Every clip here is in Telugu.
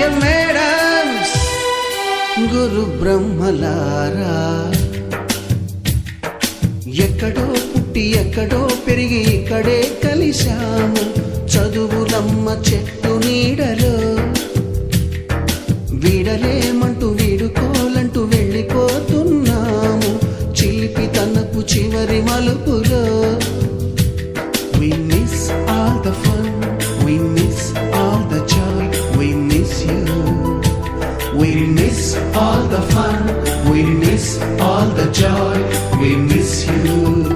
Dear మేడమ్స్ గురు బ్రహ్మలారా. ఎక్కడో పుట్టి ఎక్కడో పెరిగి ఇక్కడే కలిశాము. చదువులమ్మ చెట్టు నీడలో. వీడలేమంటూ వీడుకోలంటూ వెళ్ళిపోతున్నాము. చిలిపి తనపు చివరి మలుపులో. Miss all the joy, we miss you.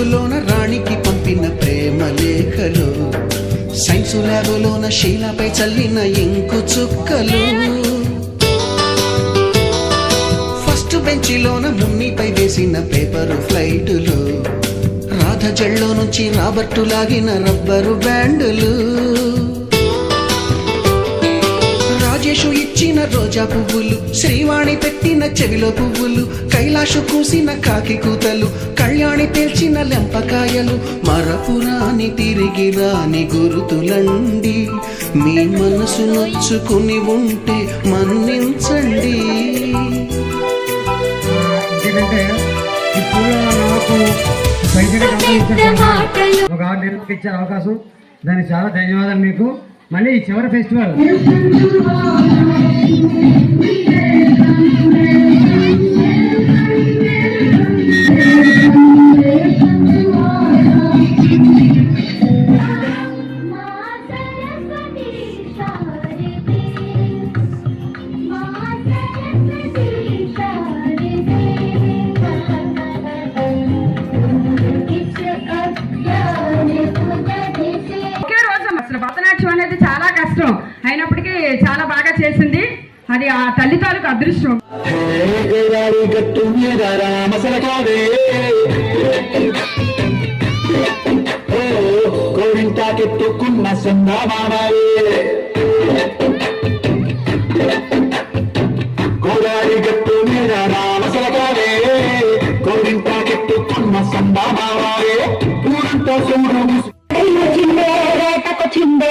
Note రాణికి పంపిన ప్రేమ లేఖలు. సైన్సు ల్యాబులోన శీలపై చల్లిన ఇంకు చుక్కలు. ఫస్ట్ బెంచిలోన మున్నిపై వేసిన పేపరు ఫ్లైటులు. రాధ జల్లో నుంచి రాబర్టు లాగిన రబ్బరు బ్యాండులు. రాజేషు ఇచ్చిన రోజా పువ్వులు శ్రీవాణి పెట్టిన చెవిలో పువ్వులు కైలాషు కూసిన కాకి కూతలు కళ్యాణి పేల్చిన లెంపకాయలు మరపురాని తిరిగి రాని గురుతులండి. మీ మనసు నొచ్చుకుని ఉంటే మన్నించండి. ఒక ఇచ్చే అవకాశం. దానికి చాలా ధన్యవాదాలు మీకు. మళ్ళీ చివరి ఫెస్టివల్ కష్టం అయినప్పటికీ చాలా బాగా చేసింది. అది ఆ తల్లి తాలూకు అదృష్టం. గట్టు మీద కోరింటాకెత్తుకున్న గట్టు కోరింటాకెత్తుకున్న ఊరంతా చూడు వచ్చిండే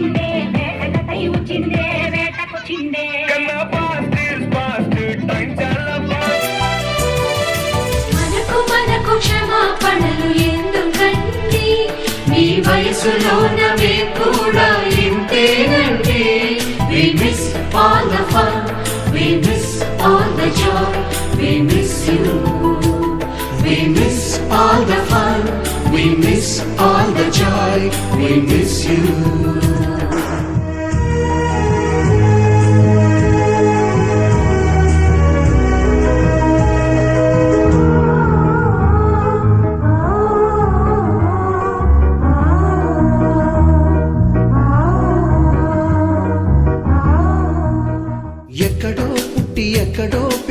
వచ్చిందే వేటకై వచ్చిందే వేటకొచ్చిందే మనకు మనకు క్షమాపణలు ఎందుకండి మీ వయసులోన మేము కూడా ఎంతేనండి We miss all the fun, we miss all the joy, we miss you. We miss all the fun, we miss